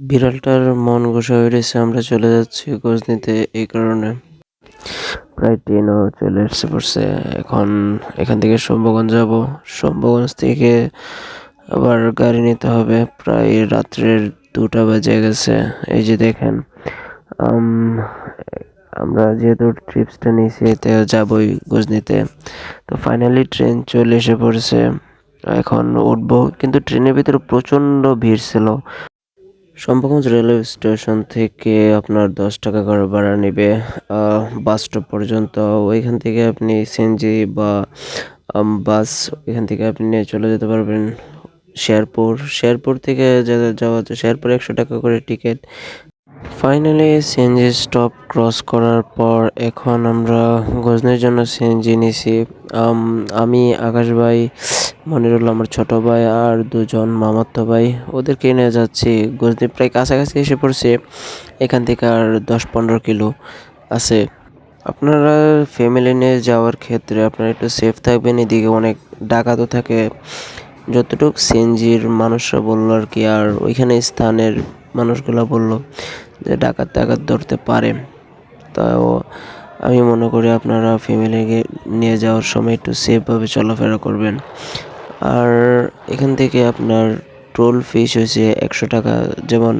বিড়ালটার মন গোসা হয়ে রয়েছে আমরা চলে যাচ্ছি গজনিতে এই কারণে। প্রায় ট্রেনও চলে এসে পড়ছে। এখন এখান থেকে শম্ভুগঞ্জ যাব। শম্ভুগঞ্জ থেকে আবার গাড়ি নিতে হবে। প্রায় রাত্রের দুটা বাজে গেছে। এই যে দেখেন আম, আমরা যেহেতু ট্রিপসটা নিয়েছি এতে যাবই গজনিতে তো ফাইনালি ট্রেন চলে এসে পড়েছে। এখন উঠবো। কিন্তু ট্রেনের ভিতরে প্রচণ্ড ভিড় ছিল। শম্ভুগঞ্জ রেলওয়ে স্টেশন থেকে আপনার দশ টাকা করে ভাড়া নেবে। বাস স্টপ পর্যন্ত ওইখান থেকে আপনি সিএনজি বা বাস এখান থেকে আপনি নিয়ে চলে যেতে পারবেন। শেরপুর শেরপুর থেকে যাওয়া শেরপুর একশো টাকা করে ticket. Finally CNG stop cross করার পর এখন আমরা গজনের জন্য সিএনজি নিছি। আমি আকাশ ভাই মনিরুল্লাহ আমার ছোট ভাই আর দুজন মামাতো ভাই ওদেরকে নিয়ে যাচ্ছি। গজনি প্রায় কাছাকাছি এসে পড়ছে। এখান থেকে আর দশ পনেরো কিলো আছে। আপনারা ফ্যামিলি নিয়ে যাওয়ার ক্ষেত্রে আপনারা একটু সেফ থাকবেন। এদিকে অনেক ডাকাতও থাকে। যতটুক সিএনজির মানুষরা বলল আর কি, আর ওইখানে স্থানের মানুষগুলো বলল যে ডাকাত ডাকাত ধরতে পারে। তাও আমি মনে করি আপনারা ফ্যামিলিকে নিয়ে যাওয়ার সময় একটু সেফভাবে চলাফেরা করবেন। আর এখান থেকে আপনার টোল ফিস হয়েছে একশো টাকা, যেমন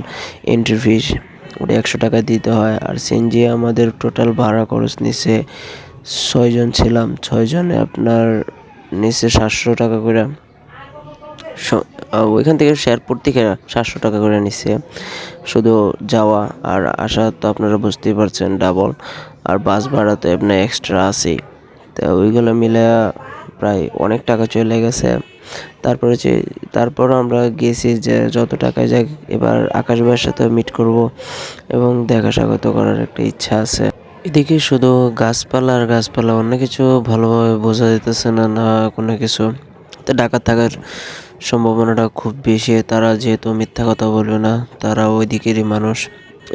এন্ট্রি ফিস ওটা একশো টাকা দিতে হয়। আর সিএনজি আমাদের টোটাল ভাড়া খরচ নিচ্ছে ছয়জন ছিলাম ছয়জনে আপনার নিচে সাতশো টাকা করে। ওইখান থেকে শেরপুর থেকে সাতশো টাকা করে নিচ্ছে শুধু যাওয়া আর আসা তো আপনারা বুঝতেই পারছেন ডাবল আর বাস ভাড়া তো আপনার এক্সট্রা আছেই। তো ওইগুলো মিলে প্রায় অনেক টাকা চলে গেছে। তারপরে যে তারপর আমরা গেছি যে, যত টাকায় যাক, এবার আকাশ ভাইয়ের সাথে মিট করব এবং দেখা স্বাগত করার একটা ইচ্ছা আছে। এদিকে শুধু গাছপালা আর গাছপালা, অন্য কিছু ভালোভাবে বোঝা যেতেছে না না কোনো কিছু। তো ডাকাত থাকার সম্ভাবনাটা খুব বেশি। তারা যেহেতু মিথ্যা কথা বলবে না, তারা ওই দিকেরই মানুষ।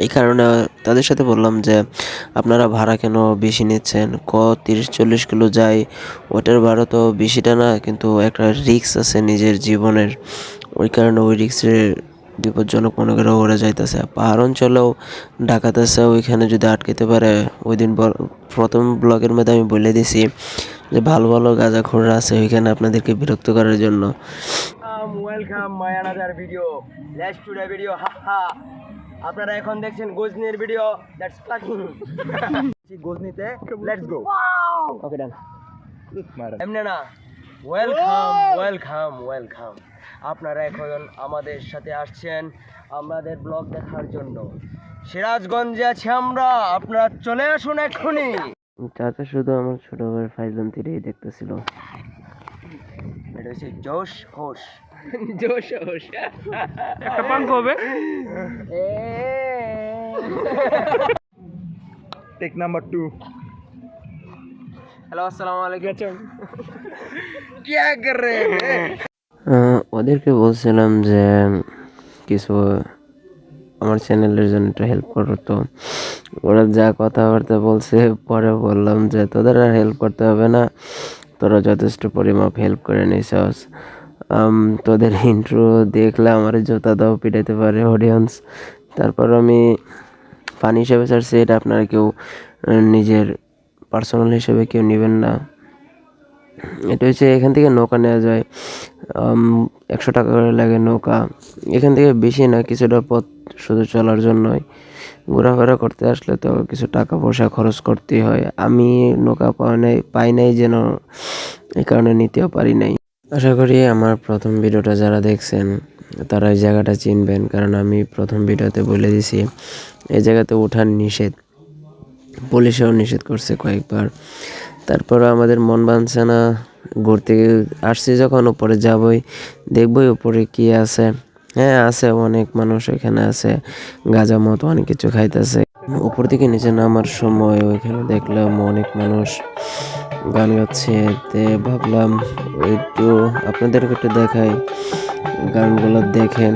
এই কারণে তাদের সাথে বললাম যে, আপনারা ভাড়া কেন বেশি নিচ্ছেন? ক, তিরিশ, চল্লিশ কিলো যায় ওটার ভাড়া তো বেশিটা না, কিন্তু একটা রিক্স আছে নিজের জীবনের। ওই কারণে ওই রিক্সের বিপজ্জনক মনে করে ওরা যাইতেছে। পাহাড় অঞ্চলেও ডাকাত আছে, ওইখানে যদি আটকাতে পারে ওই দিন প্রথম ব্লগের মধ্যে আমি বলে দিছি যে, ভালো ভালো গাঁজাখোররা আছে, ওইখানে আপনাদেরকে বিরক্ত করার জন্য। ওয়েলকাম ভিডিও ভিডিও হা হা। আপনারা এখন দেখছেন গজনির ভিডিও দ্যাটস প্লাকিং গজনিতে লেটস গো ওকে ডান এমনি না ওয়েলকাম ওয়েলকাম ওয়েলকাম আপনারা এখন আমাদের সাথে আসছেন আমাদের ব্লগ দেখার জন্য। সিরাজগঞ্জে আছি আমরা আপনারা চলে আসুন এক্ষুনি। চাচা শুধু আমার ছোট ভাইয়ের ফাইজলাম তিরেই দেখতেছিল। এটা হচ্ছে জোশ হোশ। জোশ হোশ একটা টেক নাম্বার টু হ্যালো আসসালামু আলাইকুম। ওদেরকে বলছিলাম যে কিছু আমার চ্যানেলের জন্য একটু হেল্প করো তো। ওরা যা কথাবার্তা বলছে পরে বললাম যে তোদের আর হেল্প করতে হবে না। তোরা যথেষ্ট পরিমাপ হেল্প করে নিছ তোদের ইন্ট্রো দেখলে আমার জোতা দাও, পিটাইতে পারে অডিয়েন্স তারপর আমি ফানি হিসেবে ছাড়ছি, এটা আপনারা কেউ নিজের পার্সোনাল হিসেবে কেউ নেবেন না। এটা হচ্ছে এখান থেকে নৌকা নেওয়া যায়। একশো টাকা করে লাগে নৌকা। এখান থেকে বেশি না, কিছুটা পথ শুধু চলার জন্যই। ঘোরাফেরা করতে আসলে তো কিছু টাকা পয়সা খরচ করতেই হয়। আমি নৌকা পাওয়া নাই, পাই নাই যেন এই কারণে নিতেও পারি নাই। আশা করি আমার প্রথম ভিডিওটা যারা দেখছেন, তারা এই জায়গাটা চিনবেন, কারণ আমি প্রথম ভিডিওতে বলে দিছি, এই জায়গাতে ওঠার নিষেধ। পুলিশেও নিষেধ করছে কয়েকবার। তারপরে আমাদের মন বানছে না ঘুরতে আসছি যখন, উপরে যাবই, দেখবই উপরে কি আছে। হ্যাঁ আছে, অনেক মানুষ এখানে আছে, গাঁজা মতো অনেক কিছু খাইতেছে। উপর থেকে নিচে নামার সময় ওইখানে দেখলাম অনেক মানুষ। গান গাচ্ছে তে ভাবলাম একটু আপনাদেরকে একটু দেখাই গানগুলো দেখেন।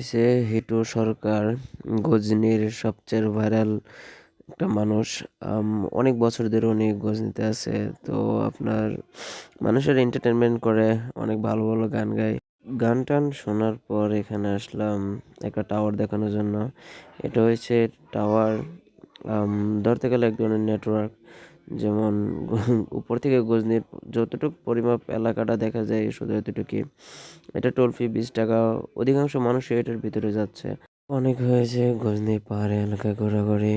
হয়েছে হিটু সরকার, গজনির সবচেয়ে ভাইরাল একটা মানুষ। অনেক বছর ধরে উনি গজনিতে আছে। তো আপনার মানুষের এন্টারটেনমেন্ট করে, অনেক ভালো ভালো গান গায়। গান টান শোনার পর এখানে আসলাম একটা টাওয়ার দেখানোর জন্য। এটা হচ্ছে টাওয়ার ধরতে গেলে এক ধরনের নেটওয়ার্ক যেমন উপর থেকে গজনির যতটুকু পরিমাপ এলাকাটা দেখা যায় শুধু এতটুকুই, এটা টোল ফি বিশ টাকা, অধিকাংশ মানুষ এটার ভিতরে যাচ্ছে। অনেক হয়েছে গজনি পাহাড়ি এলাকায় ঘোরাঘুরি।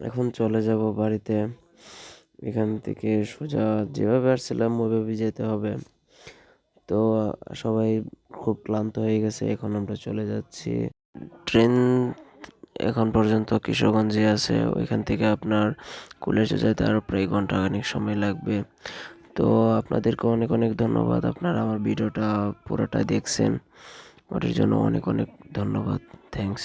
এখন চলে যাব বাড়িতে। এখান থেকে সোজা যেভাবে আসছিলাম ওইভাবে যেতে হবে। তো সবাই খুব ক্লান্ত হয়ে গেছে, এখন আমরা চলে যাচ্ছি। ট্রেন এখন পর্যন্ত কিশোরগঞ্জে আছে, ওইখান থেকে আপনার কলেজে যেতে আরও প্রায় ঘণ্টা ঘন্টাখানিক সময় লাগবে। তো আপনাদেরকে অনেক অনেক ধন্যবাদ, আপনারা আমার ভিডিওটা পুরোটা দেখছেন। ওটার জন্য অনেক অনেক ধন্যবাদ থ্যাঙ্কস